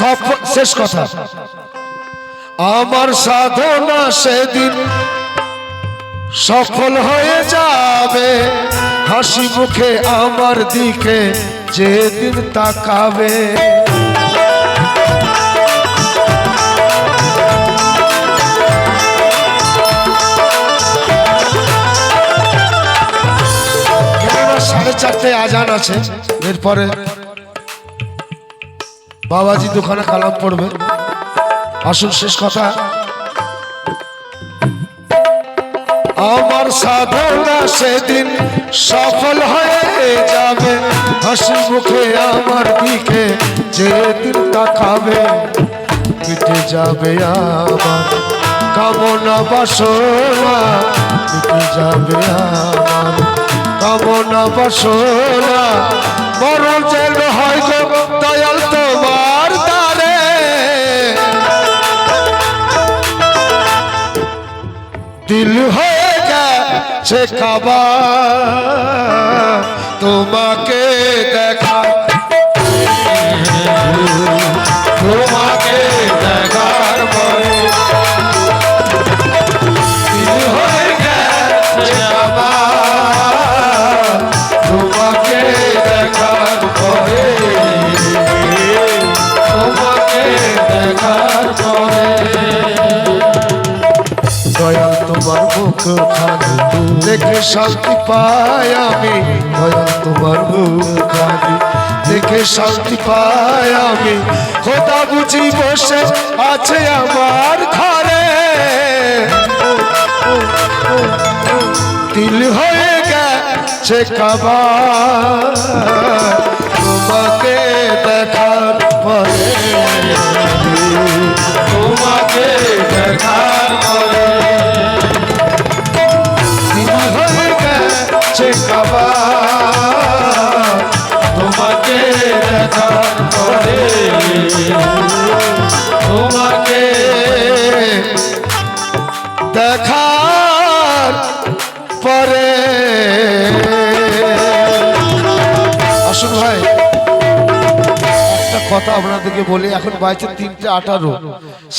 সফ- শেষ কথা। আমার সাধনা সেদিন সফল হয়ে যাবে। হাসি মুখে আমার দিকে যেদিন তাকাবে। সাড়ে চারটে আজান আছে, এরপরে বাবাজি দোকানে কালাম পড়বে। আসুন শেষ কথা, আমার সাধনা সেদিন সফল হয়ে যাবে। হাসি মুখে আমার দিকে যেদিন তাকাবে, মিটে যাবে আমার কামনা বাসনা, মিটে যাবে আমার কামনা বাসনা। বড় দিল হয়ে গেছে কাবা তোমাকে দেখা তোমাকে দেখে শান্তি পাই আমি। দয়াল তোমার মুখ দেখে শান্তি পাই আমি। খোদা বুঝি বসে আছে আমার ঘরে। দিল হয়ে গেছে কাবা তোমাকে দেখার পরে দেখার পরে। আসুন ভাই, একটা কথা আপনাদেরকে বলি, এখন বাইতে তিনটে আঠারো,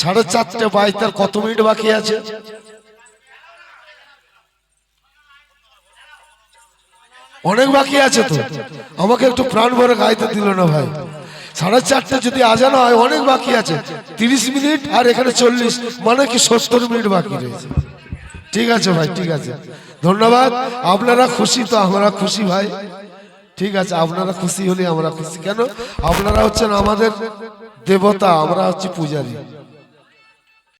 সাড়ে চারটে বাইতে আর কত মিনিট বাকি আছে? অনেক বাকি আছে তো। আমাকে একটু প্রাণ ভরে গাইতে দিল না ভাই। সাড়ে চারটে যদি আজানো হয়, অনেক বাকি আছে। তিরিশ মিনিট আর এখানে চল্লিশ। মানে কি সত্তর মিনিট বাকি রয়েছে। ঠিক আছে ভাই, ঠিক আছে। ধন্যবাদ। আপনারা খুশি তো, আমরা খুশি ভাই। ঠিক আছে, আপনারা খুশি হলে আমরা খুশি। কেন? আপনারা হচ্ছেন আমাদের দেবতা, আমরা হচ্ছি পূজারী।